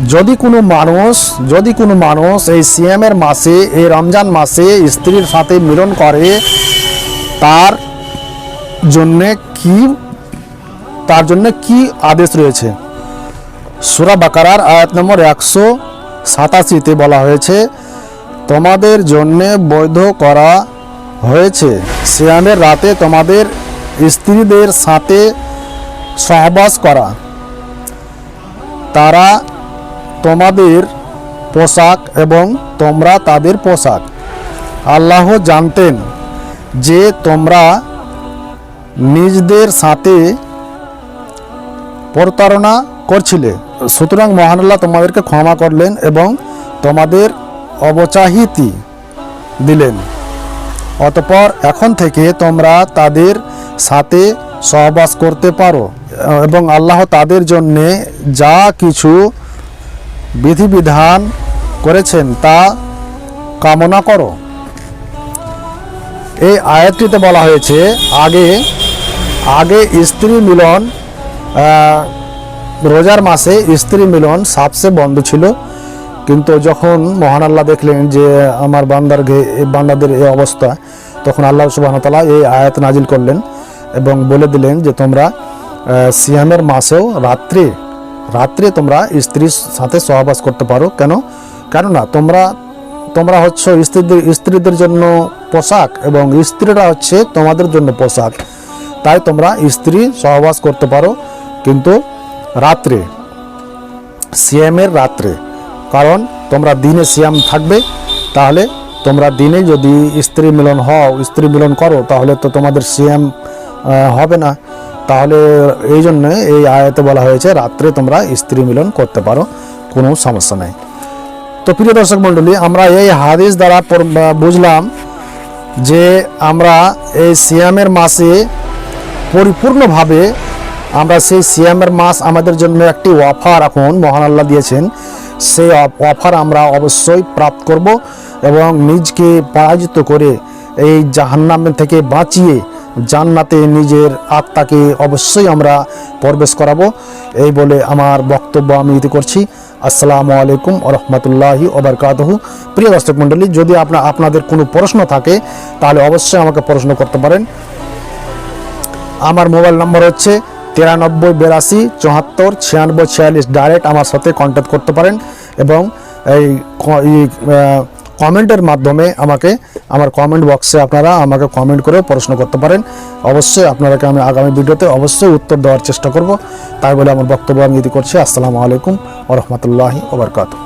যদি কোনো মানুষ, যদি কোনো মানুষ এই সিএমের মাসে, এই রমজান মাসে স্ত্রীর সাথে মিলন করে, তার জন্যে কি, তার জন্য কি আদেশ রয়েছে? সুরা বাকারার আয়াত নম্বর একশো সাতাশিতে বলা হয়েছে, তোমাদের জন্যে বৈধ করা হয়েছে। সিয়ামের রাতে তোমাদের স্ত্রীদের সাথে সহবাস করা। তারা তোমাদের পোশাক এবং তোমরা তাদের পোশাক। আল্লাহ জানতেন যে তোমরা নিজদের সাথে প্রতারণা করছিলে। সুতরাং মহান আল্লাহ তোমাদেরকে ক্ষমা করলেন এবং তোমাদের অবচাহিতি দিলেন। অতপর এখন থেকে তোমরা তাদের সাথে সহবাস করতে পারো এবং আল্লাহ তাদের জন্যে যা কিছু বিধিবিধান করেছেন, তা কামনা করো। এই আয়াতটিতে বলা হয়েছে, আগে আগে স্ত্রী মিলন রোজার মাসে স্ত্রী মিলন সাবসে বন্ধ ছিল। কিন্তু যখন মহান আল্লাহ দেখলেন যে আমার বান্দার বান্দাদের এই অবস্থা, তখন আল্লাহ সুবাহ তালা এই আয়াত নাজিল করলেন এবং বলে দিলেন যে তোমরা সিয়ামের মাসেও রাত্রে রাত্রে তোমরা স্ত্রীর সাথে সহবাস করতে পারো। কেন? কেননা তোমরা তোমরা হচ্ছে স্ত্রীদের স্ত্রীদের জন্য পোশাক এবং স্ত্রীরা হচ্ছে তোমাদের জন্য পোশাক। তাই তোমরা স্ত্রী সহবাস করতে পারো। কিন্তু রাত্রে সিয়ামের রাত্রে কারণ তোমরা দিনে সিয়াম থাকবে তাহলে তোমরা দিনে যদি স্ত্রী মিলন হও স্ত্রী মিলন করো তাহলে তো তোমাদের আহ, হবে না। তাহলে এই জন্য এই আয়াতে বলা হয়েছে, রাত্রে তোমরা স্ত্রী মিলন করতে পারো, কোনো সমস্যা নেই। তো প্রিয় দর্শক মণ্ডলী, আমরা এই হাদিস দ্বারা বুঝলাম যে আমরা এই সিয়ামের মাসে পরিপূর্ণভাবে আমরা সেই সিয়ামের মাস আমাদের জন্য একটি অফার এখন মহান আল্লাহ দিয়েছেন। সেই অফার আমরা অবশ্যই প্রাপ্ত করব এবং নিজকে পরাজিত করে এই জাহান্নামের থেকে বাঁচিয়ে জান্নাতে নিজের আত্মাকে অবশ্যই আমরা প্রবেশ করাবো। এই বলে আমার বক্তব্য আমি ইতি করছি। আসসালামু আলাইকুম রহমতুল্লাহি ওবরকাতহু। প্রিয় দর্শক মণ্ডলী, যদি আপনার আপনাদের কোনো প্রশ্ন থাকে, তাহলে অবশ্যই আমাকে প্রশ্ন করতে পারেন। আমার মোবাইল নম্বর হচ্ছে তিরানব্বই বিরাশি চুয়াত্তর ছিয়ানব্বই ছিয়াল্লিশ। ডাইরেক্ট আমার সাথে কন্ট্যাক্ট করতে পারেন এবং এই কমেন্টের মাধ্যমে আমাকে, আমার কমেন্ট বক্সে আপনারা আমাকে কমেন্ট করে প্রশ্ন করতে পারেন। অবশ্যই আপনারাকে আমি আগামী ভিডিওতে অবশ্যই উত্তর দেওয়ার চেষ্টা করব। তাই বলে আমার বক্তব্য আমি ইতি করছি। আসসালামু আলাইকুম ওরহমতুল্লাহি ওবরকাতু